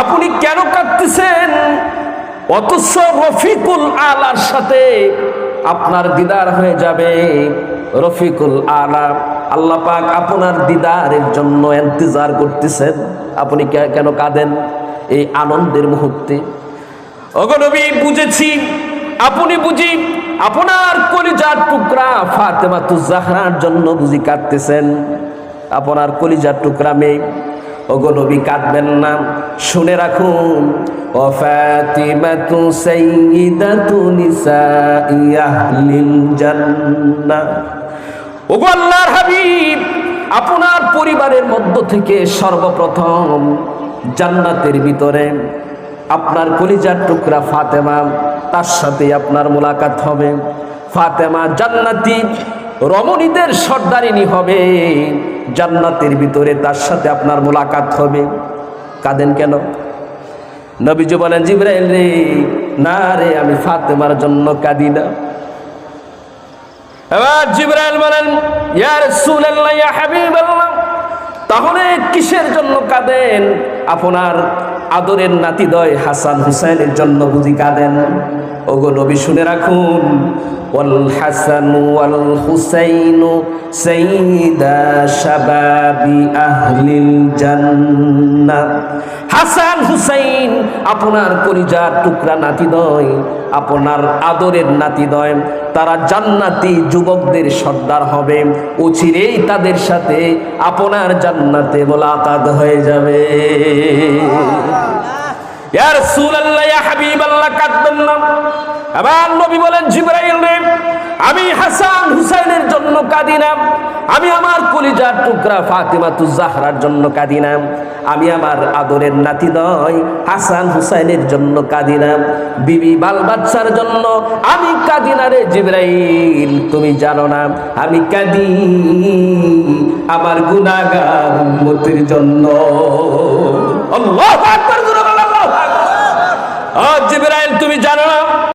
আপনি কেন কাঁদতেছেন? অথচ রফিকুল আলার সাথে আপনার দিদার হয়ে যাবে। রফিকুল আলা, আল্লাহ পাক আপনার দিদারের জন্য ইন্তজার করতেছেন। আপনি কেন কাঁদেন এই আনন্দের মুহূর্তে? অগনবী বুঝেছি। আপনি বুঝি আপনার কলিজার টুকরা ফাতেমা জাহরার জন্য বুঝি কাঁদতেছেন। আপনার কলিজার টুকরা মেয়ে অগনবী কাঁদবেন না। শুনে রাখুন, ও ফাতিমাতু সাইয়্যিদাতু নিসাই আহলিল জান্নাহ। ওগো আল্লাহর হাবিব, আপনার পরিবারের মধ্য থেকে সর্বপ্রথম জান্নাতের ভিতরে আপনার কলিজার টুকরা ফাতেমা, তার সাথে আপনার মোলাকাত হবে। ফাতেমা জান্নাতি রমণীদের সর্দারিনী হবে। জান্নাতের ভিতরে তার সাথে আপনার মোলাকাত হবে। কাঁদেন কেন? নবীজি বলেন, জিব্রাইল রে, না রে, আমি ফাতেমার জন্য কাঁদি না। এবার জিব্রাইল বলেন, ইয়া রাসূলুল্লাহ, ইয়া হাবিবাল্লাহ তাহলে কিসের জন্য কাঁদেন? আপনার আদরের নাতিদয় হাসান হুসাইনের জন্য বুঝি কাঁদেন? ওগো নবী শুনে রাখুন, ওয়াল হাসান ওয়াল হুসাইন সাইয়্যিদা শাবাবি আহলিল জান্নাহ হাসান হুসাইন, আপনার কলিজার টুকরা নাতিদয়, আপনার আদরের নাতিদয়, তারা জান্নাতি যুবকদের সর্দার হবে। অচিরেই তাদের সাথে আপনার জান্নাতে মোলাকাত হয়ে যাবে। ইয়া রাসূলুল্লাহ ইয়া হাবিবাল্লাহ কাঁদবেন না। আবার নবী বলেন জিবরাইল রে আমি হাসান হুসাইনের জন্য কাঁদি আমি আমার কলিজার টুকরা ফাতেমাতু জাহরার জন্য কাঁদি না। আমি আমার আদরের নাতি নয়, হাসান হুসাইনের জন্য কাঁদি না। বিবি বাল বাচ্চার জন্য আমি কাঁদি না রে জিবরাইল, তুমি জানো না, আমি কাঁদি আমার গুনাহগার উম্মতের জন্য। জিবরাইল, তুমি জানো না